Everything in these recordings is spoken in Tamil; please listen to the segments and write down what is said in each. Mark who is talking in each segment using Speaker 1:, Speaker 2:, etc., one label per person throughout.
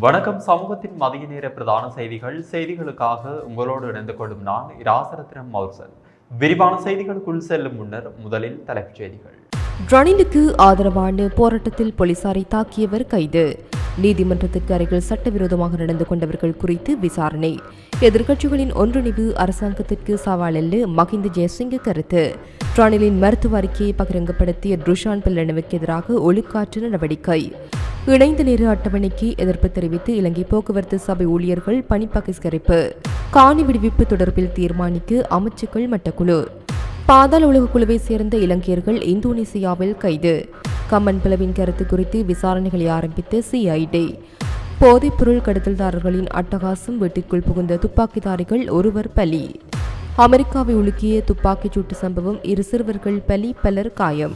Speaker 1: வணக்கம். சமூகத்தின் மதிய நேர பிரதான செய்திகள். செய்திகளுக்காக உங்களோடு இணைந்து கொள்ளும் நான் இராசரத்னம் மௌசல் விரிவான செய்திகளுக்குள் செல்லும் முன்னர் முதலில் தலைப்புச் செய்திகள்.
Speaker 2: ரணிலுக்கு ஆதரவான போராட்டத்தில் போலீசாரை தாக்கியவர் கைது. நீதிமன்றத்துக்கு அருகில் சட்டவிரோதமாக நடந்து கொண்டவர்கள் குறித்து விசாரணை. எதிர்க்கட்சிகளின் ஒன்றிணைவு அரசாங்கத்திற்கு சவால் அல்ல மஹிந்த ஜெயசிங்க கருத்து. ரணிலின் மருத்துவ அறிக்கையை பகிரங்கப்படுத்திய ருஷான் பில்லனவுக்கு எதிராக ஒழுக்காற்று நடவடிக்கை. இணைந்த நேர அட்டவணைக்கு எதிர்ப்பு தெரிவித்து இலங்கை போக்குவரத்து சபை ஊழியர்கள் பணி பகிஷ்கரிப்பு காணி விடுவிப்பு தொடர்பில் தீர்மானிக்க அமைச்சுக்கள் மட்டக்குழு. பாதாள உலக குழுவை சேர்ந்த இலங்கையர்கள் இந்தோனேசியாவில் கைது. கம்மன் பிளவின் கருத்து குறித்து விசாரணைகளை ஆரம்பித்த சிஐடி. போதைப்பொருள் கடத்தல்தாரர்களின் அட்டகாசம் வீட்டிற்குள் புகுந்த துப்பாக்கிதாரிகள் ஒருவர் பலி. அமெரிக்காவை உலுக்கிய துப்பாக்கிச் சூட்டு சம்பவம் இரு சிறுவர்கள் பலி பலர் காயம்.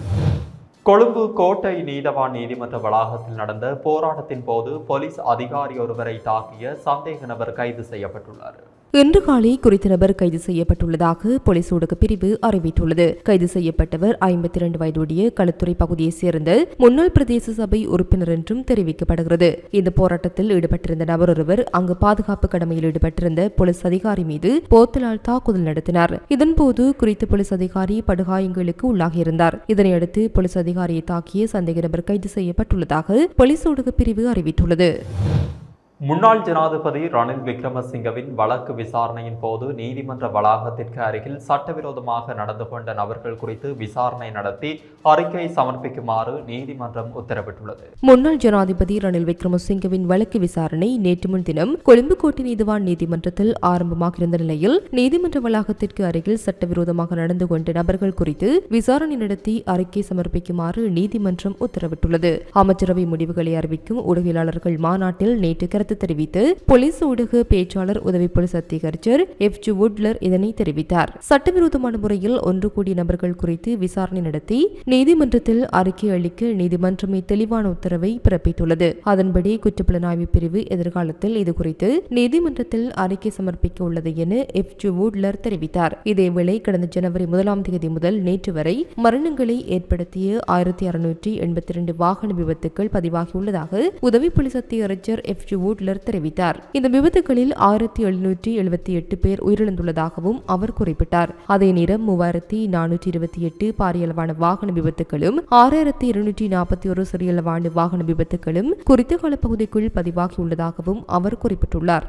Speaker 1: கொழும்பு கோட்டை நீதவான் நீதிமன்ற வளாகத்தில் நடந்த போராட்டத்தின் போது போலீஸ் அதிகாரி ஒருவரை தாக்கிய சந்தேக நபர் கைது செய்யப்பட்டுள்ளார்.
Speaker 2: இன்று காலை குறித்த நபர் கைது செய்யப்பட்டுள்ளதாக போலீஸ் ஊடக பிரிவு அறிவித்துள்ளது. கைது செய்யப்பட்டவர் ஐம்பத்தி இரண்டு வயதுடைய களுத்துறை பகுதியைச் சேர்ந்த முன்னாள் பிரதேச சபை உறுப்பினர் என்றும் தெரிவிக்கப்படுகிறது. இந்த போராட்டத்தில் ஈடுபட்டிருந்த நபர் ஒருவர் அங்கு பாதுகாப்பு கடமையில் ஈடுபட்டிருந்த போலீஸ் அதிகாரி மீது போத்தலால் தாக்குதல் நடத்தினார். இதன்போது குறித்த போலீஸ் அதிகாரி படுகாயங்களுக்கு உள்ளாகியிருந்தார். இதனையடுத்து போலீஸ் அதிகாரியை தாக்கிய சந்தேக நபர் கைது செய்யப்பட்டுள்ளதாக போலீஸ் ஊடக பிரிவு அறிவித்துள்ளது.
Speaker 1: முன்னாள் ஜனாதிபதி ரணில் விக்ரமசிங்கவின் வழக்கு விசாரணையின் போது நீதிமன்ற வளாகத்திற்கு அருகில் சட்டவிரோதமாக நடந்து கொண்ட நபர்கள் குறித்து விசாரணை நடத்தி அறிக்கை சமர்ப்பிக்குமாறு நீதிமன்றம் உத்தரவிட்டுள்ளது.
Speaker 2: முன்னாள் ஜனாதிபதி ரணில் விக்ரமசிங்கவின் வழக்கு விசாரணை நேற்று முன்தினம் கொழும்பு கோட்டை நீதிவான் நீதிமன்றத்தில் ஆரம்பமாக இருந்த நிலையில் நீதிமன்ற வளாகத்திற்கு அருகில் சட்டவிரோதமாக நடந்து கொண்ட நபர்கள் குறித்து விசாரணை நடத்தி அறிக்கை சமர்ப்பிக்குமாறு நீதிமன்றம் உத்தரவிட்டுள்ளது. அமைச்சரவை முடிவுகளை அறிவிக்கும் ஊடகவியலாளர்கள் மாநாட்டில் நேற்று கருத்து தெரிவித்து போலீஸ் ஊடக பேச்சாளர் உதவி போலீஸ் அத்திகரிச்சர் எஃப் ஜி வுட்லர் இதனை தெரிவித்தார். சட்டவிரோதமான முறையில் ஒன்று கூடிய நபர்கள் குறித்து விசாரணை நடத்தி நீதிமன்றத்தில் அறிக்கை அளிக்க நீதிமன்றமே தெளிவான உத்தரவை பிறப்பித்துள்ளது. அதன்படி குற்றப்புலனாய்வு பிரிவு எதிர்காலத்தில் இதுகுறித்து நீதிமன்றத்தில் அறிக்கை சமர்ப்பிக்க உள்ளது என எஃப் ஜி வுட்லர் தெரிவித்தார். இதேவேளை கடந்த ஜனவரி முதலாம் தேதி முதல் நேற்று வரை மரணங்களை ஏற்படுத்திய ஆயிரத்தி அறுநூற்றி எண்பத்தி இரண்டு வாகன விபத்துக்கள் பதிவாகியுள்ளதாக உதவி போலீஸ் அத்தியரச்சர் எஃப் ஜி புட்லர் தெரிவித்தார். இந்த விபத்துகளில் ஆயிரத்தி எழுநூற்றி எழுபத்தி எட்டு பேர் உயிரிழந்துள்ளதாகவும் அவர் குறிப்பிட்டார். அதே நேரம் மூவாயிரத்தி நானூற்றி இருபத்தி எட்டு பாரியளவான வாகன விபத்துகளும் ஆறாயிரத்தி இருநூற்றி நாற்பத்தி ஒரு சிறியளவான வாகன விபத்துகளும் குறித்த காலப்பகுதிக்குள் பதிவாகியுள்ளதாகவும் அவர் குறிப்பிட்டுள்ளார்.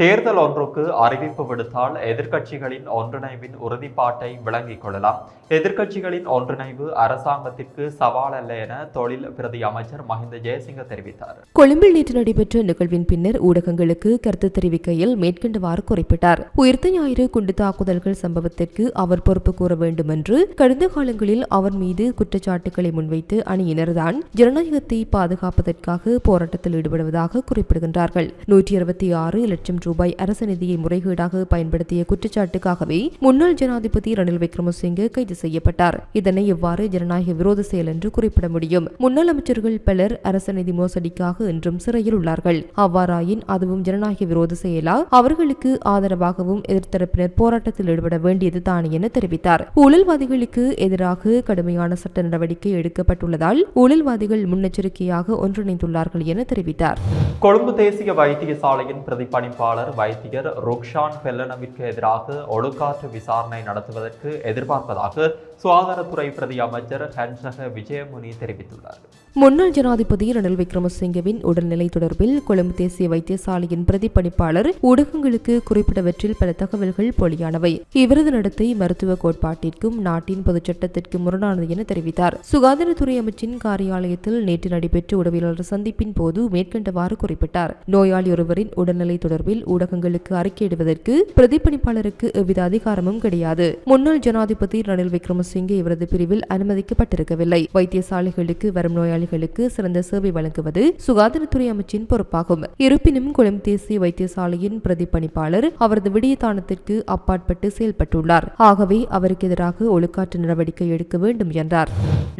Speaker 1: தேர்தல் ஒன்றுக்கு அறிவிப்பு விடுத்தால் எதிர்க்கட்சிகளின் ஒன்றிணைவின் உறுதிப்பாட்டை விளங்கிக் கொள்ளலாம். எதிர்க்கட்சிகளின் ஒன்றிணைவு அரசாங்கத்திற்கு சவால் அல்ல என தொழில் பிரதி அமைச்சர் மஹிந்த ஜெயசிங்க தெரிவித்தார்.
Speaker 2: கொழும்பில் நேற்று நடைபெற்ற நிகழ்வின் பின்னர் ஊடகங்களுக்கு கருத்து தெரிவிக்கையில் மேற்கண்டவாறு குறிப்பிட்டார். உயிர்த்த ஞாயிறு குண்டு தாக்குதல்கள் சம்பவத்திற்கு அவர் பொறுப்பு கூற வேண்டும் என்று கடந்த காலங்களில் அவர் மீது குற்றச்சாட்டுகளை முன்வைத்து அணியினர்தான் ஜனநாயகத்தை பாதுகாப்பதற்காக போராட்டத்தில் ஈடுபடுவதாக குறிப்பிடுகின்றார்கள். நூற்றி அறுபத்தி ஆறு லட்சம் ரூபாய் அரசு நிதியை முறைகேடாக பயன்படுத்திய குற்றச்சாட்டுக்காகவே முன்னாள் ஜனாதிபதி ரணில் விக்ரமசிங்கே கைது செய்யப்பட்டார். இதனை இவ்வாறு ஜனநாயக விரோத செயல் என்று குறிப்பிட முடியும். முன்னாள் அமைச்சர்கள் பலர் அரசு நிதி மோசடிக்காக இன்றும் சிறையில் உள்ளார்கள். அவ்வாறாயின் அதுவும் ஜனநாயக விரோத செயலா? அவர்களுக்கு ஆதரவாகவும் எதிர்த்தரப்பினர் போராட்டத்தில் ஈடுபட வேண்டியது தானே என தெரிவித்தார். ஊழல்வாதிகளுக்கு எதிராக கடுமையான சட்ட நடவடிக்கை எடுக்கப்பட்டுள்ளதால் ஊழல்வாதிகள் முன்னெச்சரிக்கையாக ஒன்றிணைந்துள்ளார்கள் என தெரிவித்தார்.
Speaker 1: கொழும்பு தேசிய வைத்தியசாலையின் பிரதிபலிப்பாளர் பிரதிப்பணிப்பாளர் வைத்தியர் ருக்ஷான் பெல்லனவிற்கு எதிராக ஒழுக்காற்று விசாரணை நடத்துவதற்கு எதிர்பார்ப்பதாக சுகாதாரத்துறை பிரதி அமைச்சர் ஹன்சக விஜயமுனி தெரிவித்துள்ளார்.
Speaker 2: முன்னாள் ஜனாதிபதி ரணில் விக்ரமசிங்கவின் உடல்நிலை தொடர்பில் கொழும்பு தேசிய வைத்தியசாலையின் பிரதிப்பணிப்பாளர் ஊடகங்களுக்கு குறிப்பிட்டவற்றில் பல தகவல்கள் பொலியானவை. இவரது நடத்தை மருத்துவ கோட்பாட்டிற்கும் நாட்டின் பொதுச்சட்டத்திற்கும் முரணானது என தெரிவித்தார். சுகாதாரத்துறை அமைச்சின் காரியாலயத்தில் நேற்று நடைபெற்ற உடவியலாளர் சந்திப்பின் போது மேற்கண்டவாறு குறிப்பிட்டார். நோயாளி ஒருவரின் உடல்நிலை தொடர்பில் ஊடகங்களுக்கு அறிக்கையிடுவதற்கு பிரதிப்பணிப்பாளருக்கு எவ்வித அதிகாரமும் கிடையாது. முன்னாள் ஜனாதிபதி ரணில் விக்ரம விக்ரமசிங்கே இவரது பிரிவில் அனுமதிக்கப்பட்டிருக்கவில்லை. வைத்தியசாலைகளுக்கு வரும் நோயாளிகளுக்கு சிறந்த சேவை வழங்குவது சுகாதாரத்துறை அமைச்சின் பொறுப்பாகும். இருப்பினும் கொழும்பு தேசிய வைத்தியசாலையின் பிரதிபலிப்பாளர் அவரது விடயத்தானத்திற்கு அப்பாற்பட்டு செயல்பட்டுள்ளார். ஆகவே அவருக்கு எதிராக ஒழுக்காற்று நடவடிக்கை எடுக்க வேண்டும் என்றார்.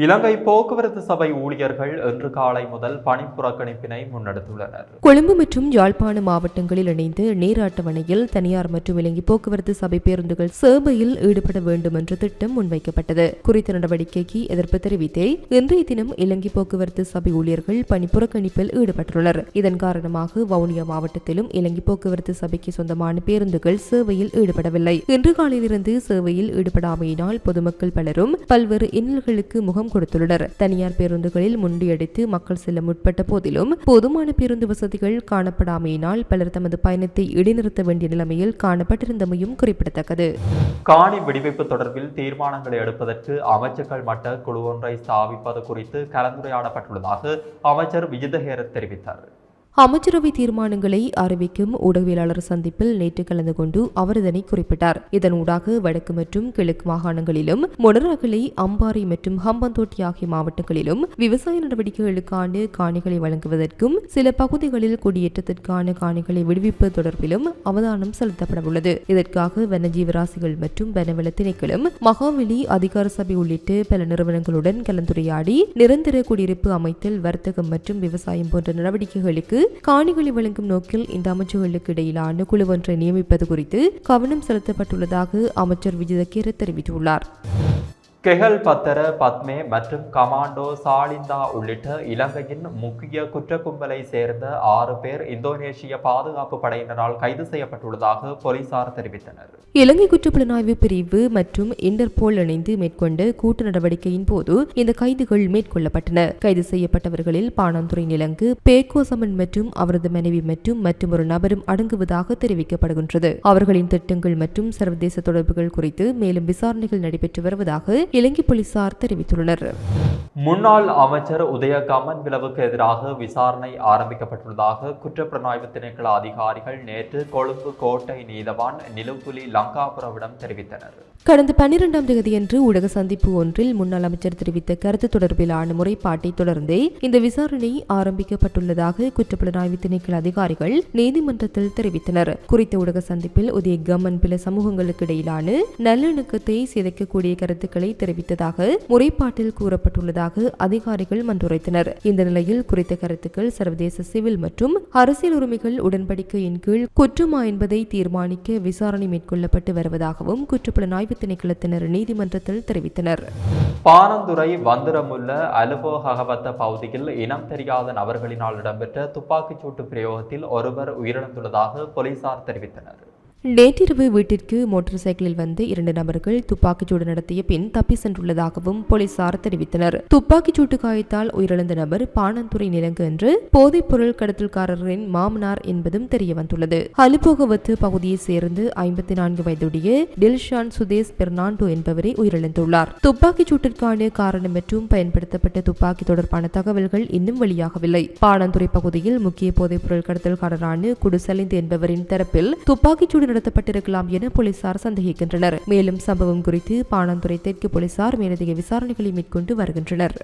Speaker 1: இலங்கை போக்குவரத்து சபை ஊழியர்கள் இன்று காலை முதல் பணி புறக்கணிப்பினை முன்னெடுத்துள்ளனர்.
Speaker 2: கொழும்பு மற்றும் யாழ்ப்பாண மாவட்டங்களில் இணைந்து நேர அட்டவணையில் தனியார் மற்றும் இலங்கை போக்குவரத்து சபை பேருந்துகள் சேவையில் ஈடுபட வேண்டும் என்ற திட்டம் முன்வைக்கப்பட்டது குறித்த நடவடிக்கைக்கு எதிர்ப்பு தெரிவித்தே இன்றைய தினம் இலங்கை போக்குவரத்து சபை ஊழியர்கள் பணிப்புறக்கணிப்பில் ஈடுபட்டுள்ளனர். இதன் காரணமாக வவுனியா மாவட்டத்திலும் இலங்கை போக்குவரத்து சபைக்கு சொந்தமான பேருந்துகள் சேவையில் ஈடுபடவில்லை. இன்று காலையிலிருந்து சேவையில் ஈடுபடாமையினால் பொதுமக்கள் பலரும் பல்வேறு இன்னல்களுக்கு முகம் கொடுத்துள்ளனர். தனியார் பேருந்துகளில் முண்டியடித்து மக்கள் செல்ல முற்பட்ட போதிலும் போதுமான பேருந்து வசதிகள் காணப்படாமையினால் பலர் தமது பயணத்தை இடைநிறுத்த வேண்டிய நிலைமையில் காணப்பட்டிருந்தமையும் குறிப்பிடத்தக்கது.
Speaker 1: காணி விடுவிப்பு தொடர்பில் தீர்மானங்களை எடுப்பதற்கு அமைச்சர்கள் மட்ட குழு ஒன்றை ஸ்தாபிப்பது குறித்து கலந்துரையாடப்பட்டுள்ளதாக அமைச்சர் விஜிதஹேர தெரிவித்தார்.
Speaker 2: அமைச்சரவை தீர்மானங்களை அறிவிக்கும் ஊடகவியலாளர் சந்திப்பில் நேற்று கலந்து கொண்டு அவர் இதனை குறிப்பிட்டார். இதனூடாக வடக்கு மற்றும் கிழக்கு மாகாணங்களிலும் மொனராகலை அம்பாறை மற்றும் ஹம்பந்தோட்டி ஆகிய மாவட்டங்களிலும் விவசாய நடவடிக்கைகளுக்கான காணிகளை வழங்குவதற்கும் சில பகுதிகளில் குடியேற்றத்திற்கான காணிகளை விடுவிப்பது தொடர்பிலும் அவதானம் செலுத்தப்படவுள்ளது. இதற்காக வனஜீவராசிகள் மற்றும் வனவள திணைக்களும் மகாவெளி அதிகார சபை உள்ளிட்ட பல நிறுவனங்களுடன் கலந்துரையாடி நிரந்தர குடியிருப்பு அமைத்தல் வர்த்தகம் மற்றும் விவசாயம் போன்ற நடவடிக்கைகளுக்கு காணிகளை வழங்கும் நோக்கில் இந்த அமைச்சர்களுக்கு இடையிலான குழு ஒன்றை நியமிப்பது குறித்து கவனம் செலுத்தப்பட்டுள்ளதாக அமைச்சர் விஜயகீர தெரிவித்துள்ளார்.
Speaker 1: கெஹல் பத்தர பத்மே மற்றும் கமாண்டோ சாலிந்தா உள்ளிட்ட இலங்கையின் முக்கிய குற்ற கும்பலை சேர்ந்த ஆறு பேர் இந்தோனேஷிய பாதுகாப்பு படையினரால் கைது செய்யப்பட்டுள்ளதாக போலீசார் தெரிவித்தனர்.
Speaker 2: இலங்கை குற்றப்புலனாய்வு பிரிவு மற்றும் இன்டர்போல் இணைந்து மேற்கொண்ட கூட்டு நடவடிக்கையின் போது இந்த கைதுகள் மேற்கொள்ளப்பட்டன. கைது செய்யப்பட்டவர்களில் பாணந்துறை நிலங்கு பேக்கோசமன் மற்றும் அவரது மனைவி மற்றும் மற்றும் ஒரு நபரும் அடங்குவதாக தெரிவிக்கப்படுகின்றது. அவர்களின் திட்டங்கள் மற்றும் சர்வதேச தொடர்புகள் குறித்து மேலும் விசாரணைகள் நடைபெற்று வருவதாக இலங்கை போலீசார் தெரிவித்துள்ளனர்.
Speaker 1: முன்னாள் அமைச்சர் உதய கமன் விளவுக்கு எதிராக விசாரணை ஆரம்பிக்கப்பட்டுள்ளதாக குற்றப்புலனாய்வு திணைக்கள அதிகாரிகள் நேற்று கொழும்பு கோட்டை நீதவான் நிலுப்புலி லங்காபுரவிடம் தெரிவித்தனர்.
Speaker 2: கடந்த பன்னிரெண்டாம் தேதியன்று ஊடக சந்திப்பு ஒன்றில் முன்னாள் அமைச்சர் தெரிவித்த கருத்து தொடர்பிலான முறைப்பாட்டை தொடர்ந்தே இந்த விசாரணை ஆரம்பிக்கப்பட்டுள்ளதாக குற்றப்புலனாய்வு திணைக்கள அதிகாரிகள் நீதிமன்றத்தில் தெரிவித்தனர். குறித்த ஊடக சந்திப்பில் உதய கமன் பில சமூகங்களுக்கு இடையிலான நல்லிணக்கத்தை சிதைக்கக்கூடிய கருத்துக்களை தெரிவித்ததாக முறைப்பாட்டில் கூறப்பட்டுள்ளதாக அதிகாரிகள் மன்றுரைத்தனர். இந்த நிலையில் குறித்த கருத்துக்கள் சர்வதேச சிவில் மற்றும் அரசியல் உரிமைகள் உடன்படிக்கையின் கீழ் குற்றமா என்பதை தீர்மானிக்க விசாரணை மேற்கொள்ளப்பட்டு வருவதாகவும் குற்றப்புலனாய்வு திணைக்களத்தினர் நீதிமன்றத்தில் தெரிவித்தனர்.
Speaker 1: பானந்துறை வந்திரமுள்ள அலுபோகவத்த பகுதியில் இனம் தெரியாத நபர்களினால் இடம்பெற்ற துப்பாக்கிச்சூட்டு பிரயோகத்தில் ஒருவர் உயிரிழந்துள்ளதாக போலீசார் தெரிவித்தனர்.
Speaker 2: நேற்றிரவு வீட்டிற்கு மோட்டார் சைக்கிளில் வந்து இரண்டு நபர்கள் துப்பாக்கிச்சூடு நடத்திய பின் தப்பி சென்றுள்ளதாகவும் போலீசார் தெரிவித்தனர். துப்பாக்கிச்சூட்டு காயத்தால் உயிரிழந்த நபர் பாணந்துறை நிலங்கு என்று போதைப் பொருள் கடத்தல்காரரின் மாமனார் என்பதும் தெரியவந்துள்ளது. அலுபோகவத்து பகுதியைச் சேர்ந்து ஐம்பத்தி நான்கு வயதுடைய டில்ஷான் சுதேஷ் பெர்னாண்டோ என்பவரை உயிரிழந்துள்ளார். துப்பாக்கிச்சூட்டிற்கான காரணம் மற்றும் பயன்படுத்தப்பட்ட துப்பாக்கி தொடர்பான தகவல்கள் இன்னும் வெளியாகவில்லை. பாணந்துறை பகுதியில் முக்கிய போதைப் பொருள் கடத்தல்காரரான குடுசலிந்து என்பவரின் தரப்பில் துப்பாக்கிச்சூடு நடத்தப்பட்டிருக்கலாம் என போலீசார் சந்தேகிக்கின்றனர். மேலும் சம்பவம் குறித்து பாணந்துறை தெற்கு போலீசார் மேலதிக விசாரணைகளை மேற்கொண்டு வருகின்றனர்.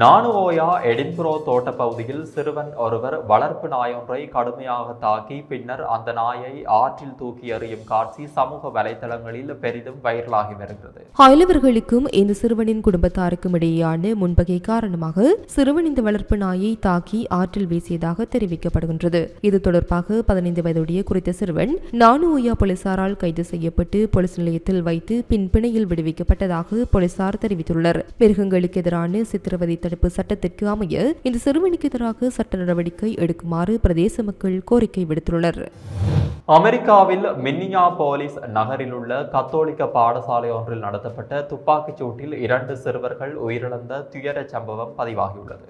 Speaker 1: நானுவோயா எடின்புரோ தோட்ட பகுதியில் சிறுவன் ஒருவர் வளர்ப்பு நாயொன்றை கடுமையாக தாக்கி பின்னர் அந்த நாயை ஆற்றில் தூக்கி எறியும் காட்சி சமூக வலைதளங்களில் பெரிதும் வைரலாகி வருகிறது.
Speaker 2: அயலவர்களுக்கும் இந்த சிறுவனின் குடும்பத்தாருக்கும் இடையேயான முன்பகை காரணமாக சிறுவன் இந்த வளர்ப்பு நாயை தாக்கி ஆற்றில் வீசியதாக தெரிவிக்கப்படுகின்றது. இது தொடர்பாக பதினைந்து வயதுடைய குறித்த சிறுவன் நானுஓயா போலீசாரால் கைது செய்யப்பட்டு போலீஸ் நிலையத்தில் வைத்து பின் பிணையில் விடுவிக்கப்பட்டதாக போலீசார் தெரிவித்துள்ளனர். மிருகங்களுக்கு எதிரான சித்திரவதை தடுப்பு சட்டத்திற்கு அமைய இந்த சிறுவனுக்கு எதிராக சட்ட நடவடிக்கை எடுக்குமாறு பிரதேச மக்கள் கோரிக்கை விடுத்துள்ளனர்.
Speaker 1: அமெரிக்காவில் மின்னியா போலீஸ் நகரில் உள்ள கத்தோலிக்க பாடசாலை ஒன்றில் நடத்தப்பட்ட துப்பாக்கிச் சூட்டில் இரண்டு சிறுவர்கள் உயிரிழந்த துயர சம்பவம் பதிவாகியுள்ளது.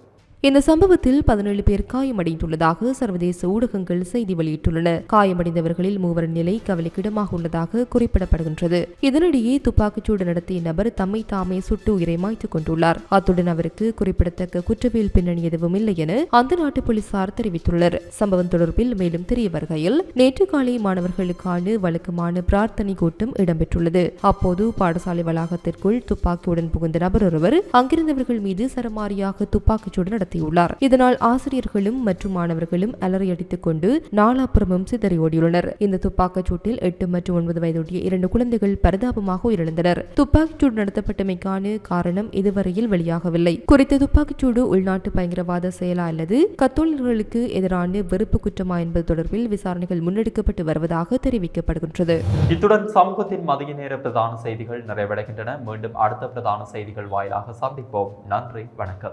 Speaker 2: இந்த சம்பவத்தில் பதினேழு பேர் காயமடைந்துள்ளதாக சர்வதேச ஊடகங்கள் செய்தி வெளியிட்டுள்ளன. காயமடைந்தவர்களில் மூவரின் நிலை கவலைக்கிடமாக உள்ளதாக குறிப்பிடப்படுகின்றது. இதனிடையே துப்பாக்கிச்சூடு நடத்திய நபர் தம்மை தாமே சுட்டு உயிரை மாய்த்துக் கொண்டுள்ளார். அத்துடன் அவருக்கு குறிப்பிடத்தக்க குற்றவியல் பின்னணி எதுவும் இல்லை என அந்த நாட்டு போலீசார் தெரிவித்துள்ளனர். சம்பவம் தொடர்பில் மேலும் தெரிய வருகையில் நேற்று காலை மாணவர்களுக்கான வழக்கமான பிரார்த்தனை கூட்டம் இடம்பெற்றுள்ளது. அப்போது பாடசாலை வளாகத்திற்குள் துப்பாக்கியுடன் புகுந்த நபர் ஒருவர் அங்கிருந்தவர்கள் மீது சரமாரியாக துப்பாக்கிச்சூடு நடத்தியுள்ளார். இதனால் ஆசிரியர்களும் மற்றும் மாணவர்களும் அலறியடித்துக் கொண்டு நாலாப்புறமும் சிதறி ஓடியுள்ளனர். இந்த துப்பாக்கிச் சூட்டில் எட்டு மற்றும் ஒன்பது வயதுடைய இரண்டு குழந்தைகள் பரிதாபமாக உயிரிழந்தனர். துப்பாக்கிச்சூடு நடத்தப்பட்டமைக்கான காரணம் இதுவரையில் வெளியாகவில்லை. குறித்த துப்பாக்கிச்சூடு உள்நாட்டு பயங்கரவாத செயலா அல்லது கத்தோலிகளுக்கு எதிரான வெறுப்பு குற்றமா என்பது தொடர்பில் விசாரணைகள் முன்னெடுக்கப்பட்டு வருவதாக தெரிவிக்கப்படுகின்றது.
Speaker 1: இத்துடன் சமூகத்தின் மதிய நேர பிரதான செய்திகள் நிறைவடைகின்றன. மீண்டும் அடுத்த பிரதான செய்திகள் வாயிலாக சந்திப்போம். நன்றி. வணக்கம்.